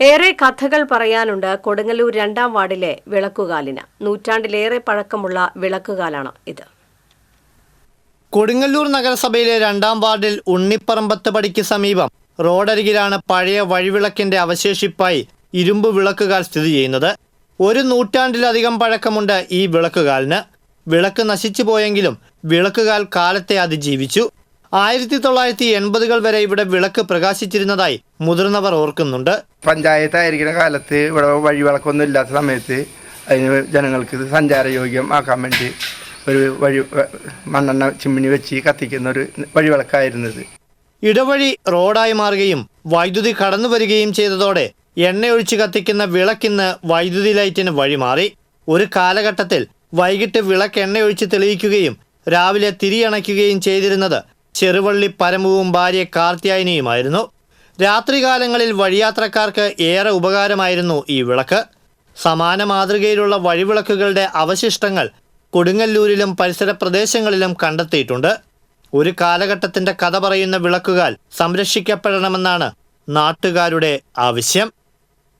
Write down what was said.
ഏറെ കഥകൾ പറയാനുണ്ട് കൊടുങ്ങല്ലൂർ രണ്ടാം വാർഡിലെ വിളക്കുകാലിന്. നൂറ്റാണ്ടിലേറെ പഴക്കമുള്ള വിളക്കുകാലാണ് ഇത്. കൊടുങ്ങല്ലൂർ നഗരസഭയിലെ രണ്ടാം വാർഡിൽ ഉണ്ണിപ്പറമ്പത്ത് പടിക്ക് സമീപം റോഡരികിലാണ് പഴയ വഴിവിളക്കിന്റെ അവശേഷിപ്പായി ഇരുമ്പ് വിളക്കുകാൽ സ്ഥിതി ചെയ്യുന്നത്. ഒരു നൂറ്റാണ്ടിലധികം പഴക്കമുണ്ട് ഈ വിളക്കുകാലിന്. വിളക്ക് നശിച്ചു പോയെങ്കിലും വിളക്കുകാൽ കാലത്തെ അതിജീവിച്ചു. ആയിരത്തി തൊള്ളായിരത്തി എൺപതുകൾ വരെ ഇവിടെ വിളക്ക് പ്രകാശിച്ചിരുന്നതായി മുതിർന്നവർ ഓർക്കുന്നുണ്ട്. പഞ്ചായത്ത് ആയിരിക്കുന്ന കാലത്ത് ഇവിടെ വഴിവിളക്കൊന്നും ഇല്ലാത്ത സമയത്ത് അതിന് ജനങ്ങൾക്ക് സഞ്ചാരയോഗ്യം ആക്കാൻ വേണ്ടി ഒരു വഴി മണ്ണെണ്ണ ചിമ്മിണി വെച്ച് കത്തിക്കുന്ന ഒരു വഴിവിളക്കായിരുന്നത്. ഇടവഴി റോഡായി മാറുകയും വൈദ്യുതി കടന്നു വരികയും ചെയ്തതോടെ എണ്ണയൊഴിച്ച് കത്തിക്കുന്ന വിളക്കിന്ന് വൈദ്യുതി ലൈറ്റിന് വഴിമാറി. ഒരു കാലഘട്ടത്തിൽ വൈകിട്ട് വിളക്ക് എണ്ണയൊഴിച്ച് തെളിയിക്കുകയും രാവിലെ തിരിയണയ്ക്കുകയും ചെയ്തിരുന്നത് ചെറുവള്ളി പരമവും ഭാര്യ കാർത്തിയായനിയുമായിരുന്നു രാത്രികാലങ്ങളിൽ വഴിയാത്രക്കാർക്ക് ഏറെ ഉപകാരമായിരുന്നു ഈ വിളക്ക്. സമാന മാതൃകയിലുള്ള വഴിവിളക്കുകളുടെ അവശിഷ്ടങ്ങൾ കൊടുങ്ങല്ലൂരിലും പരിസര പ്രദേശങ്ങളിലും കണ്ടെത്തിയിട്ടുണ്ട്. ഒരു കാലഘട്ടത്തിന്റെ കഥ പറയുന്ന വിളക്കുകാൽ സംരക്ഷിക്കപ്പെടണമെന്നാണ് നാട്ടുകാരുടെ ആവശ്യം.